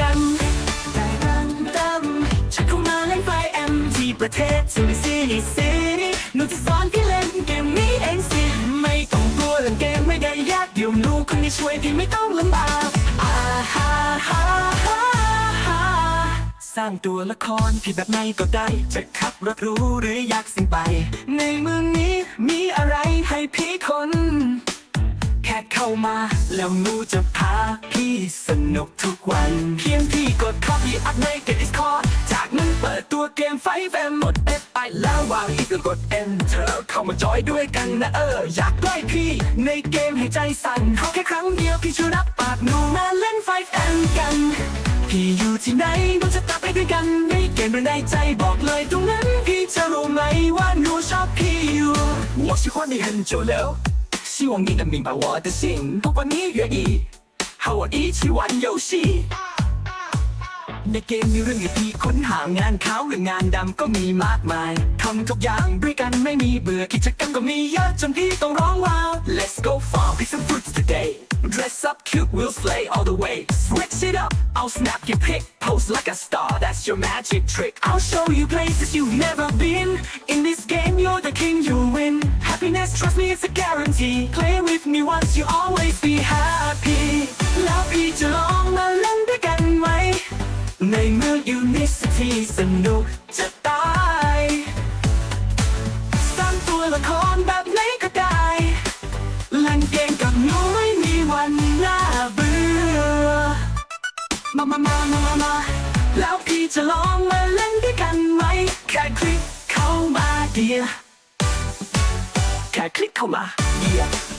กันแต่ดังดำฉันเข้ามาเล่นไฟเอ็มที่ประเทศซูนิซีซีหนูจะสอนพี่เล่นเกมนี้เองสิ ไม่ต้องกลัวเล่นเกมไม่ได้ยากเดี๋ยวหนูคนนี้ช่วยพี่ไม่ต้องลำบากอาฮ่าฮ่าฮ่าฮ่าสร้างตัวละครพี่แบบไหนก็ได้ จะขับรถรู้หรืออยากสิ่งไป ในเมืองนี้มีอะไรให้พี่คน ค่เข้ามาแล้วหนูจะพาพี่สนุกทุกวัน เพียงพี่กดเข้าพี่อัดในเกม Discord จากนั้นเปิดตัวเกมไฟแฟมหมดเอฟไอแล้ววางอีกแล้วกด Enter เข้ามาจอยด้วยกันนะเออ อยากใกล้พี่ ในเกมให้ใจสั่นขอแค่ครั้งเดียวพี่ช่วยรับปากหนูมาเล่นไฟแฟมกัน พี่อยู่ที่ไหนหนูจะตามไปด้วยกัน ในเกมหรือในใจบอกเลยตรงนั้น พี่จะรู้ไหมว่าหนูชอบพี่อยู่我喜欢你很久了 希望你能明白我的心。不管你愿意和我一起玩游戏。ในเกมมีเรื่องให้พี่ค้นหางานขาวหรืองานดำก็มีมากมายทำทุกอย่างด้วยกันไม่มีเบื่อกิจกรรมก็มีเยอะจนพี่ต้องร้องว้าว Let's go farm pick some fruits today Dress up cute we'll slay all the way Switch it up I'll snap your pic Pose like a star that's your magic trick I'll show you places you've never been In this game you're the king you win Happiness trust me it's a guarantee Play with me once you always be happy แล้วพี่จะลองมาเล่นด้วยกันไหม ในเมืองยูนิสที่สนุกจะตายสร้างตัวละครแบบไหนก็ได้เล่นเกมกับหนูไม่มีวันน่าเบื่อ มามามามามามาแล้วพี่จะลองมาเล่นด้วยกันไหม แค่คลิกเข้ามาเดียว แค่คลิกเข้ามาเดียว